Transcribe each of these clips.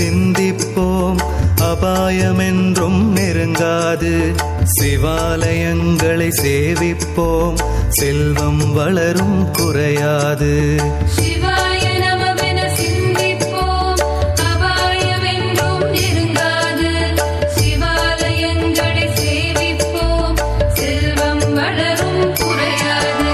நமவென சிந்திப்போம். அபாயமென்றும் நெருங்காது. சிவாலயங்களை சேவிப்போம். செல்வம் வளரும் குறையாது.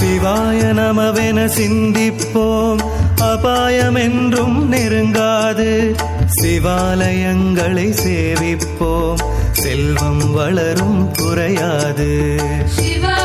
சிவாய நமவென சிந்திப்போம். அபாயமென்றும் நெருங்காது. சிவாலயங்களை சேவிப்போம். செல்வம் வளரும் குறையாது. சிவா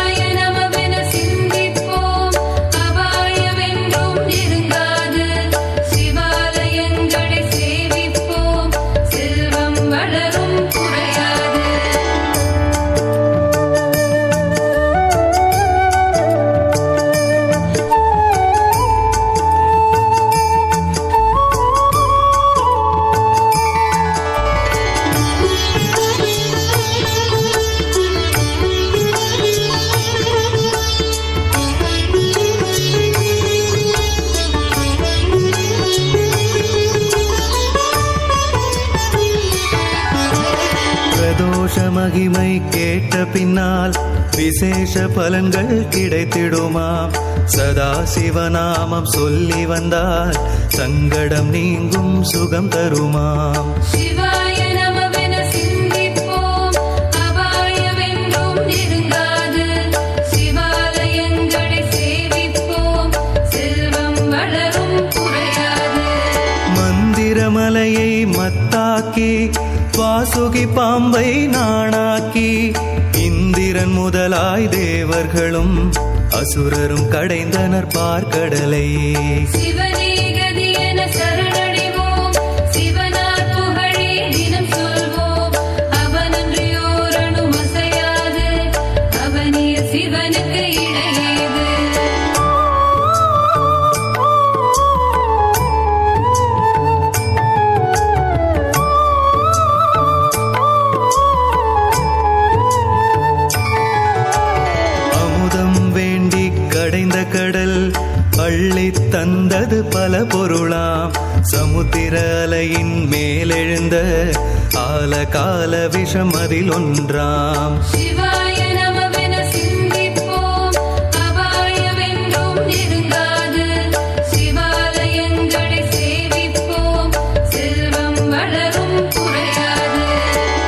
பிரதோஷ மகிமை கேட்ட பின்னால் விசேஷ பலன்கள் கிடைத்திடுமா? சதா சிவநாமம் சொல்லி வந்தால் சங்கடம் நீங்கும் சுகம் தருமாம் சிவா மத்தாக்கி வாசுகி பாம்பை நாணாக்கி இந்திரன் முதலாய் தேவர்களும் அசுரரும் கடைந்தனர் பார்க்கடலை. தந்தது பல பொருளாம். சமுத்திர அலையின் மேலெழுந்த ஆல கால விஷம் அதில் ஒன்றாம்.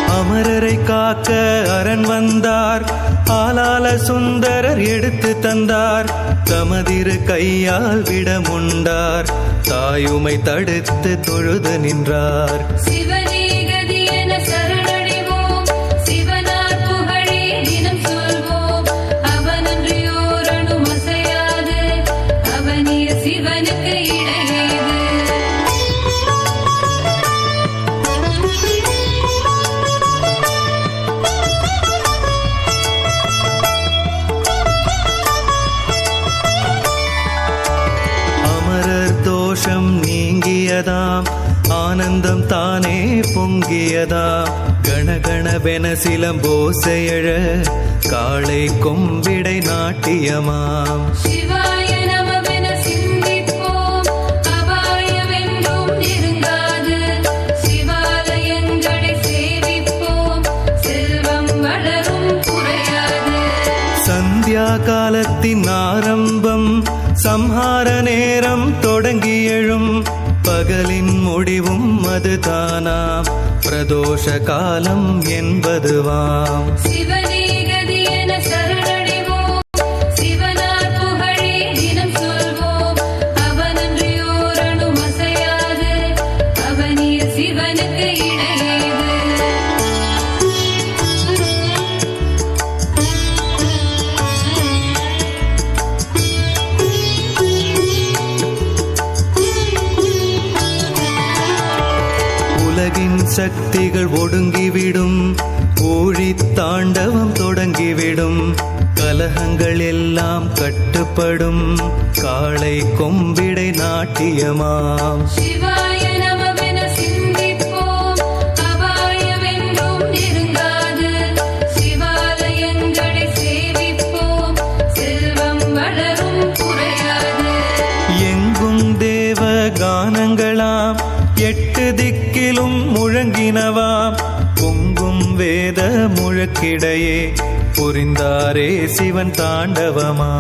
அமரரை காக்க அரண் வந்தார். ஆலால சுந்தரர் எடுத்து தந்தார். தமதிரு கையால் விடமுண்டார். தாயுமை தடுத்து தொழுது நின்றார். சிவனே தோஷம் நீங்கியதாம். ஆனந்தம் தானே பொங்கியதாம். கணகணவென சிலம்போசையழ காளை கொம்பிடை நாட்டியமாம். சந்தியா காலத்தின் ஆரம்பம் சம்ஹார நேரம் தொடங்கி எழும். பகலின் முடிவும் அதுதானாம். பிரதோஷ காலம் என்பதுவாம். சிவனே கதி என சரணடைவோம் சக்திகள் ஒடுங்கிவிடும். ஊழி தாண்டவம் தொடங்கிவிடும். கலகங்கள் எல்லாம் கட்டுப்படும். காளை கொம்பிடை நாட்டியமாம். எங்கும் தேவ கானங்களாம் எட்டு திக்கிலும் முழங்கினவாம் பொங்கும் வேத முழக்கிடையே புரிந்தாரே சிவன் தாண்டவமா?